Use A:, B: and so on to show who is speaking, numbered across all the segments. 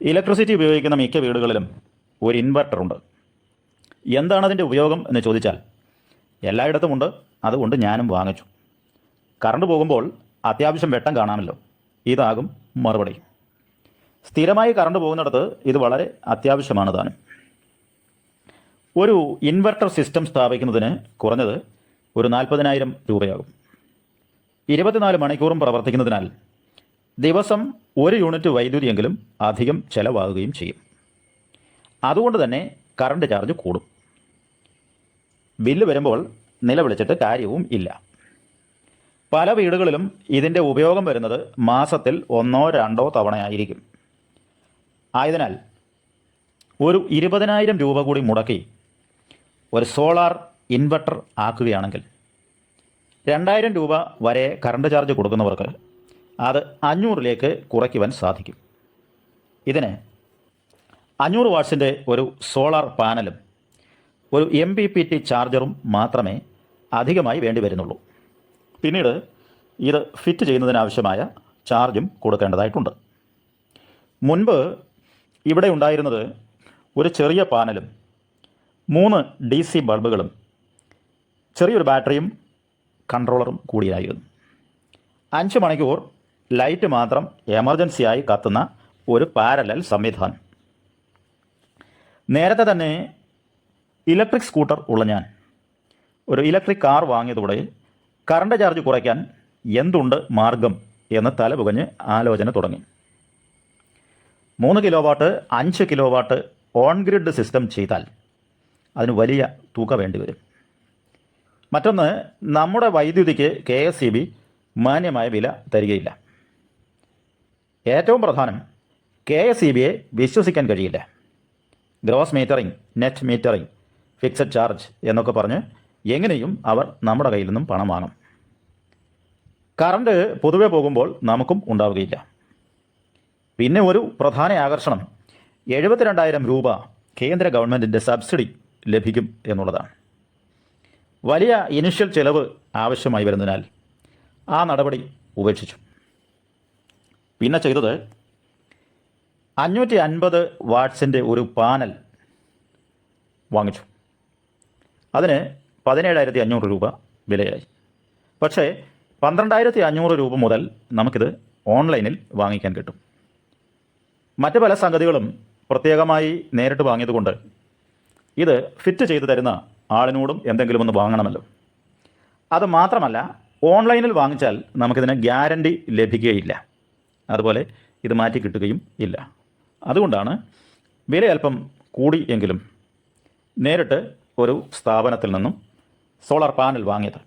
A: Electricity ഉപയോഗിക്കുന്ന മിക്ക വീടുകളിലും ഒരു ഇൻവെർട്ടറുണ്ട്. എന്താണ് അതിന്റെ ഉപയോഗം എന്ന് ചോദിച്ചാൽ എല്ലായിടത്തും ഉണ്ട് അതുകൊണ്ട് ഞാനും വാങ്ങിച്ചു. കറണ്ട് പോകുമ്പോൾ അത്യാവശ്യം വെട്ടം കാണാമല്ലോ. ഇതാകും മറുപടി. സ്ഥിരമായി കറണ്ട് പോകുന്നിടത്ത് ഇത് വളരെ അത്യാവശ്യമാണ് താനും. ഒരു ഇൻവെർട്ടർ സിസ്റ്റം സ്ഥാപിക്കുന്നതിന് കുറഞ്ഞത് ഒരു നാൽപ്പതിനായിരം രൂപയാകും. ഇരുപത്തിനാല് മണിക്കൂറും പ്രവർത്തിക്കുന്നതിനാൽ ദിവസം ഒരു യൂണിറ്റ് വൈദ്യുതിയെങ്കിലും അധികം ചെലവാകുകയും ചെയ്യും. അതുകൊണ്ട് തന്നെ കറണ്ട് ചാർജ് കൂടും. ബില്ല് വരുമ്പോൾ നിലവിളിച്ചിട്ട് കാര്യവും ഇല്ല. പല വീടുകളിലും ഇതിന്റെ ഉപയോഗം വരുന്നത് മാസത്തിൽ ഒന്നോ രണ്ടോ തവണയായിരിക്കും. ആയതിനാൽ ഒരു ഇരുപതിനായിരം രൂപ കൂടി മുടക്കി ഒരു സോളാർ ഇൻവെർട്ടർ ആക്കുകയാണെങ്കിൽ രണ്ടായിരം രൂപ വരെ കറണ്ട് ചാർജ് കൊടുക്കുന്നവർക്ക് അത് അഞ്ഞൂറിലേക്ക് കുറയ്ക്കുവാൻ സാധിക്കും. ഇതിന് അഞ്ഞൂറ് വാട്ട്സിന്റെ ഒരു സോളാർ പാനലും ഒരു എം പി പി ടി ചാർജറും മാത്രമേ അധികമായി വേണ്ടി വരുന്നുള്ളൂ. പിന്നീട് ഇത് ഫിറ്റ് ചെയ്യുന്നതിനാവശ്യമായ ചാർജും കൊടുക്കേണ്ടതായിട്ടുണ്ട്. മുൻപ് ഇവിടെ ഉണ്ടായിരുന്നത് ഒരു ചെറിയ പാനലും മൂന്ന് ഡി സി ബൾബുകളും ചെറിയൊരു ബാറ്ററിയും കൺട്രോളറും കൂടിയായിരുന്നു. അഞ്ച് മണിക്കൂർ ലൈറ്റ് മാത്രം എമർജൻസിയായി കത്തുന്ന ഒരു പാരലൽ സംവിധാനം. നേരത്തെ തന്നെ ഇലക്ട്രിക് സ്കൂട്ടർ ഉള്ള ഞാൻ. ഒരു ഇലക്ട്രിക് കാർ വാങ്ങിയതോടെ കറണ്ട് ചാർജ് കുറയ്ക്കാൻ എന്തുണ്ട് മാർഗം എന്ന് തലപുകഞ്ഞ് ആലോചന തുടങ്ങി. മൂന്ന് കിലോ വാട്ട് അഞ്ച് kilo watt on grid system ചെയ്താൽ അതിന് വലിയ തുക വേണ്ടിവരും മറ്റൊന്ന് നമ്മുടെ വൈദ്യുതിക്ക് കെ എസ് സി ബി മാന്യമായ വില തരികയില്ല. ഏറ്റവും പ്രധാനം കെ എസ് ഇ ബിയെ വിശ്വസിക്കാൻ കഴിയില്ല. Gross metering net metering fixed charge എന്നൊക്കെ പറഞ്ഞ് എങ്ങനെയും അവർ നമ്മുടെ കയ്യിൽ നിന്നും പണം വാങ്ങും. കറണ്ട് പൊതുവെ പോകുമ്പോൾ നമുക്കും ഉണ്ടാവുകയില്ല. പിന്നെ ഒരു പ്രധാന ആകർഷണം എഴുപത്തിരണ്ടായിരം രൂപ കേന്ദ്ര ഗവൺമെന്റിന്റെ സബ്സിഡി ലഭിക്കും എന്നുള്ളതാണ്. വലിയ ഇനിഷ്യൽ ചെലവ് ആവശ്യമായി വരുന്നതിനാൽ ആ നടപടി ഉപേക്ഷിച്ചു. പിന്നെ ചെയ്തത് അഞ്ഞൂറ്റി അൻപത് വാട്ട്സിന്റെ ഒരു പാനൽ വാങ്ങിച്ചു. അതിന് പതിനേഴായിരത്തി അഞ്ഞൂറ് രൂപ വിലയായി. പക്ഷേ പന്ത്രണ്ടായിരത്തി അഞ്ഞൂറ് രൂപ മുതൽ നമുക്കിത് ഓൺലൈനിൽ വാങ്ങിക്കാൻ കിട്ടും. മറ്റ് പല സംഗതികളും പ്രത്യേകമായി നേരിട്ട് വാങ്ങിയതുകൊണ്ട് ഇത് ഫിറ്റ് ചെയ്തു തരുന്ന ആളിനോടും എന്തെങ്കിലും ഒന്ന് വാങ്ങണമല്ലോ. അത് മാത്രമല്ല ഓൺലൈനിൽ വാങ്ങിച്ചാൽ നമുക്കിതിന് ഗ്യാരണ്ടി ലഭിക്കുകയില്ല. അതുപോലെ ഇത് മാറ്റി കിട്ടുകയും ഇല്ല. അതുകൊണ്ടാണ് വില അല്പം കൂടി എങ്കിലും നേരിട്ട് ഒരു സ്ഥാപനത്തിൽ നിന്നും സോളാർ പാനൽ വാങ്ങിയത്.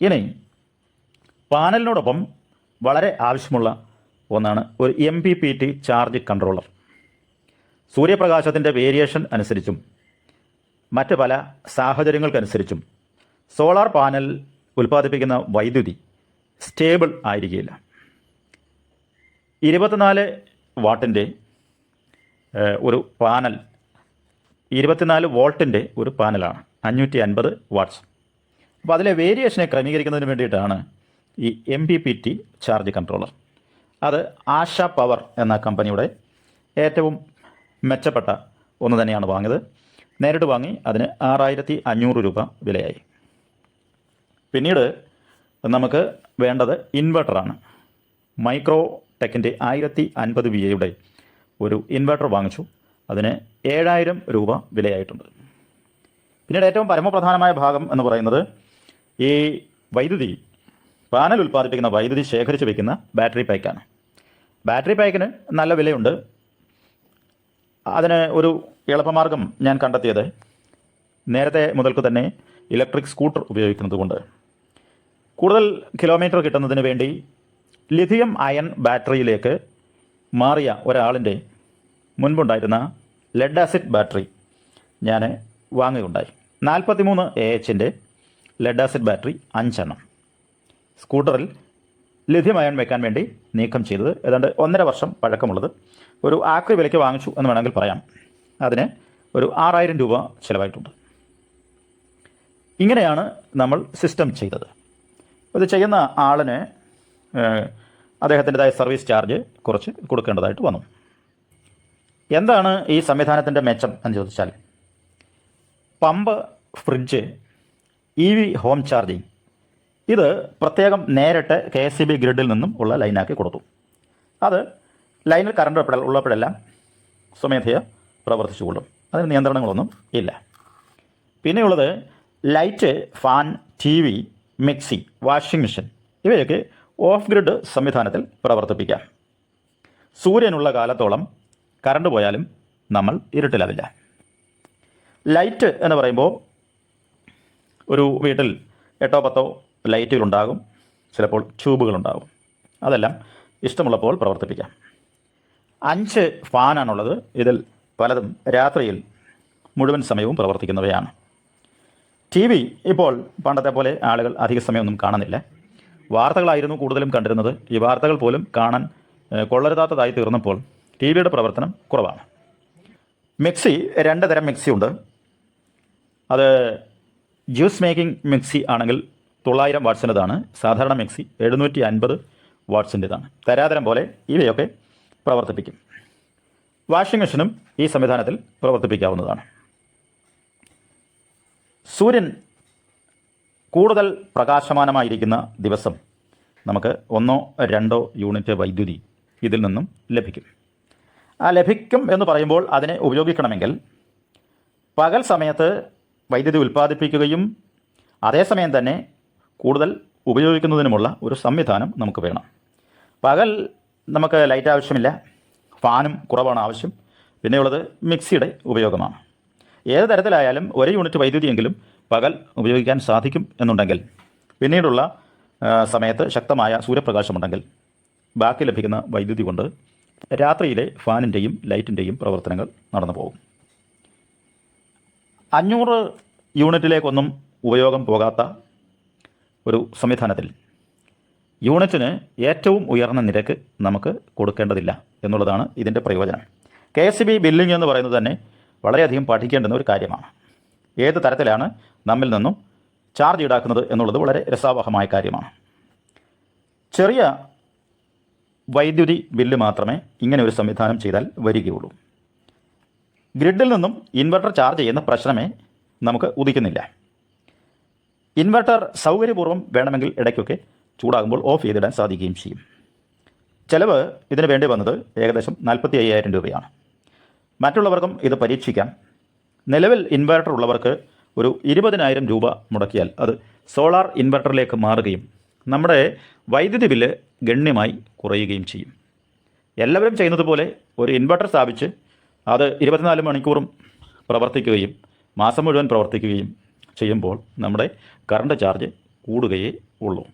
A: ഇനി പാനലിനോടൊപ്പം വളരെ ആവശ്യമുള്ള ഒന്നാണ് ഒരു M P P T charge controller സൂര്യപ്രകാശത്തിന്റെ variation അനുസരിച്ചും മറ്റ് പല സാഹചര്യങ്ങൾക്കനുസരിച്ചും സോളാർ പാനൽ ഉൽപ്പാദിപ്പിക്കുന്ന വൈദ്യുതി സ്റ്റേബിൾ ആയിരിക്കുകയില്ല. ഇരുപത്തിനാല് വാട്ടിന്റെ ഒരു പാനൽ ഇരുപത്തിനാല് വോൾട്ടിന്റെ ഒരു പാനലാണ് അഞ്ഞൂറ്റി അൻപത് വാട്ട്സ്. അപ്പോൾ അതിലെ വേരിയേഷനെ ക്രമീകരിക്കുന്നതിന് വേണ്ടിയിട്ടാണ് ഈ M P P T charge controller. അത് ആശ പവർ എന്ന കമ്പനിയുടെ ഏറ്റവും മെച്ചപ്പെട്ട ഒന്ന് തന്നെയാണ് വാങ്ങിയത്. നേരിട്ട് വാങ്ങി അതിന് ആറായിരത്തി അഞ്ഞൂറ് രൂപ വിലയായി. പിന്നീട് നമുക്ക് വേണ്ടത് ഇൻവെർട്ടറാണ്. മൈക്രോ ടെക്കിന്റെ ആയിരത്തി അൻപത് വി എയുടെ ഒരു ഇൻവെർട്ടർ വാങ്ങിച്ചു. അതിന് ഏഴായിരം രൂപ വിലയായിട്ടുണ്ട്. പിന്നീട് ഏറ്റവും പരമപ്രധാനമായ ഭാഗം എന്ന് പറയുന്നത് ഈ വൈദ്യുതി പാനൽ ഉൽപ്പാദിപ്പിക്കുന്ന വൈദ്യുതി ശേഖരിച്ച് വയ്ക്കുന്ന ബാറ്ററി പാക്കാണ്. ബാറ്ററി പാക്കിന് നല്ല വിലയുണ്ട്. അതിന് ഒരു എളുപ്പമാർഗം ഞാൻ കണ്ടെത്തിയത് നേരത്തെ മുതൽക്ക് തന്നെ ഇലക്ട്രിക് സ്കൂട്ടർ ഉപയോഗിക്കുന്നത് കൊണ്ട് കൂടുതൽ കിലോമീറ്റർ കിട്ടുന്നതിന് വേണ്ടി ലിഥിയം അയൺ ബാറ്ററിയിലേക്ക് മാറിയ ഒരാളിന്റെ മുൻപുണ്ടായിരുന്ന ലെഡ് ആസിഡ് ബാറ്ററി ഞാൻ വാങ്ങുകയുണ്ടായി. നാൽപ്പത്തിമൂന്ന് എ എച്ചിന്റെ ലെഡ് ആസിഡ് ബാറ്ററി അഞ്ചെണ്ണം. സ്കൂട്ടറിൽ ലിഥിയം അയൺ വെക്കാൻ വേണ്ടി നീക്കം ചെയ്തത് ഏതാണ്ട് ഒന്നര വർഷം പഴക്കമുള്ളത്. ഒരു ആക്രി വിലയ്ക്ക് വാങ്ങിച്ചു എന്ന് വേണമെങ്കിൽ പറയാം. അതിന് ഒരു ആറായിരം രൂപ ചിലവായിട്ടുണ്ട്. ഇങ്ങനെയാണ് നമ്മൾ സിസ്റ്റം ചെയ്തത്. ഇത് ചെയ്യുന്ന ആളിന് അദ്ദേഹത്തിന്റെതായ സർവീസ് ചാർജ് കുറച്ച് കൊടുക്കേണ്ടതായിട്ട് വന്നു. എന്താണ് ഈ സംവിധാനത്തിന്റെ മെച്ചം എന്ന് ചോദിച്ചാൽ pump fridge E V home charging ഇത് പ്രത്യേകം നേരിട്ട് കെ എസ് സി ബി ഗ്രിഡിൽ നിന്നും ഉള്ള ലൈനാക്കി കൊടുത്തു. അത് ലൈനിൽ കറണ്ട് ഉള്ളപ്പോഴെല്ലാം സ്വമേധയ പ്രവർത്തിച്ചുകൊള്ളും അതിന് നിയന്ത്രണങ്ങളൊന്നും ഇല്ല. പിന്നെയുള്ളത് light fan T V mixie washing machine ഇവയൊക്കെ ഓഫ് ഗ്രിഡ് സംവിധാനത്തിൽ പ്രവർത്തിപ്പിക്കാം. സൂര്യനുള്ള കാലത്തോളം കറണ്ട് പോയാലും നമ്മൾ ഇരുട്ടിലാവില്ല ലൈറ്റ് എന്ന് പറയുമ്പോൾ ഒരു വീട്ടിൽ എട്ടോ പത്തോ ലൈറ്റുകളുണ്ടാകും ചിലപ്പോൾ ട്യൂബുകളുണ്ടാകും. അതെല്ലാം ഇഷ്ടമുള്ളപ്പോൾ പ്രവർത്തിപ്പിക്കാം. അഞ്ച് ഫാനാണുള്ളത്. ഇതിൽ പലതും രാത്രിയിൽ മുഴുവൻ സമയവും പ്രവർത്തിക്കുന്നവയാണ്. ടി വി ഇപ്പോൾ പണ്ടത്തെ പോലെ ആളുകൾ അധിക സമയമൊന്നും കാണുന്നില്ല. വാർത്തകളായിരുന്നു കൂടുതലും കണ്ടിരുന്നത്. ഈ വാർത്തകൾ പോലും കാണാൻ കൊള്ളരുതാത്തതായി തീർന്നപ്പോൾ ടി വിയുടെ പ്രവർത്തനം കുറവാണ്. മിക്സി രണ്ട് തരം മിക്സി ഉണ്ട് അത് ജ്യൂസ് മേക്കിംഗ് മിക്സി ആണെങ്കിൽ തൊള്ളായിരം വാട്ട്സിന്റെതാണ്. സാധാരണ മിക്സി എഴുന്നൂറ്റി അൻപത് വാട്ട്സിന്റെതാണ്. തരാതരം പോലെ ഇവയൊക്കെ പ്രവർത്തിപ്പിക്കും. വാഷിംഗ് മെഷീനും ഈ സംവിധാനത്തിൽ പ്രവർത്തിപ്പിക്കാവുന്നതാണ്. സൂര്യൻ കൂടുതൽ പ്രകാശമാനമായിരിക്കുന്ന ദിവസം നമുക്ക് ഒന്നോ രണ്ടോ യൂണിറ്റ് വൈദ്യുതി ഇതിൽ നിന്നും ലഭിക്കും. ആ ലഭിക്കും എന്ന് പറയുമ്പോൾ അതിനെ ഉപയോഗിക്കണമെങ്കിൽ പകൽ സമയത്ത് വൈദ്യുതി ഉൽപ്പാദിപ്പിക്കുകയും അതേസമയം തന്നെ കൂടുതൽ ഉപയോഗിക്കുന്നതിനുമുള്ള ഒരു സംവിധാനം നമുക്ക് വേണം. പകൽ നമുക്ക് ലൈറ്റ് ആവശ്യമില്ല ഫാനും കുറവാണ് ആവശ്യം. പിന്നെയുള്ളത് മിക്സിയുടെ ഉപയോഗമാണ്. ഏത് തരത്തിലായാലും ഒരു യൂണിറ്റ് വൈദ്യുതിയെങ്കിലും പകൽ ഉപയോഗിക്കാൻ സാധിക്കും എന്നുണ്ടെങ്കിൽ പിന്നീടുള്ള സമയത്ത് ശക്തമായ സൂര്യപ്രകാശമുണ്ടെങ്കിൽ ബാക്കി ലഭിക്കുന്ന വൈദ്യുതി കൊണ്ട് രാത്രിയിലെ ഫാനിന്റെയും ലൈറ്റിന്റെയും പ്രവർത്തനങ്ങൾ നടന്നു പോകും. അഞ്ഞൂറ് യൂണിറ്റിലേക്കൊന്നും ഉപയോഗം പോകാത്ത ഒരു സംവിധാനത്തിൽ യൂണിറ്റിന് ഏറ്റവും ഉയർന്ന നിരക്ക് നമുക്ക് കൊടുക്കേണ്ടതില്ല എന്നുള്ളതാണ് ഇതിന്റെ പ്രയോജനം. കെ എസ് ബി ബില്ലിംഗ് എന്ന് പറയുന്നത് തന്നെ വളരെയധികം പഠിക്കേണ്ടുന്ന ഒരു കാര്യമാണ്. ഏത് തരത്തിലാണ് നമ്മിൽ നിന്നും ചാർജ് ഈടാക്കുന്നത് എന്നുള്ളത് വളരെ രസാവഹമായ കാര്യമാണ്. ചെറിയ വൈദ്യുതി ബില്ല് മാത്രമേ ഇങ്ങനെ ഒരു സംവിധാനം ചെയ്താൽ വരികയുള്ളൂ. ഗ്രിഡിൽ നിന്നും ഇൻവെർട്ടർ ചാർജ് ചെയ്യുന്ന പ്രശ്നമേ നമുക്ക് ഉദിക്കുന്നില്ല. ഇൻവെർട്ടർ സൗകര്യപൂർവം വേണമെങ്കിൽ ഇടയ്ക്കൊക്കെ ചൂടാകുമ്പോൾ ഓഫ് ചെയ്തിടാൻ സാധിക്കുകയും ചെയ്യും. ചിലവ് ഇതിന് വേണ്ടി വന്നത് ഏകദേശം നാൽപ്പത്തി അയ്യായിരം രൂപയാണ്. മറ്റുള്ളവർക്കും ഇത് പരീക്ഷിക്കാം. നിലവിൽ ഇൻവെർട്ടർ ഉള്ളവർക്ക് ഒരു ഇരുപതിനായിരം രൂപ മുടക്കിയാൽ അത് സോളാർ ഇൻവെർട്ടറിലേക്ക് മാറുകയും നമ്മുടെ വൈദ്യുതി ബില്ല് ഗണ്യമായി കുറയുകയും ചെയ്യും. എല്ലാവരും ചെയ്യുന്നത് പോലെ ഒരു ഇൻവെർട്ടർ സ്ഥാപിച്ച് അത് ഇരുപത്തിനാല് മണിക്കൂറും പ്രവർത്തിക്കുകയും മാസം മുഴുവൻ പ്രവർത്തിക്കുകയും ചെയ്യുമ്പോൾ നമ്മുടെ കറണ്ട് ചാർജ് കൂടുകയേ ഉള്ളൂ.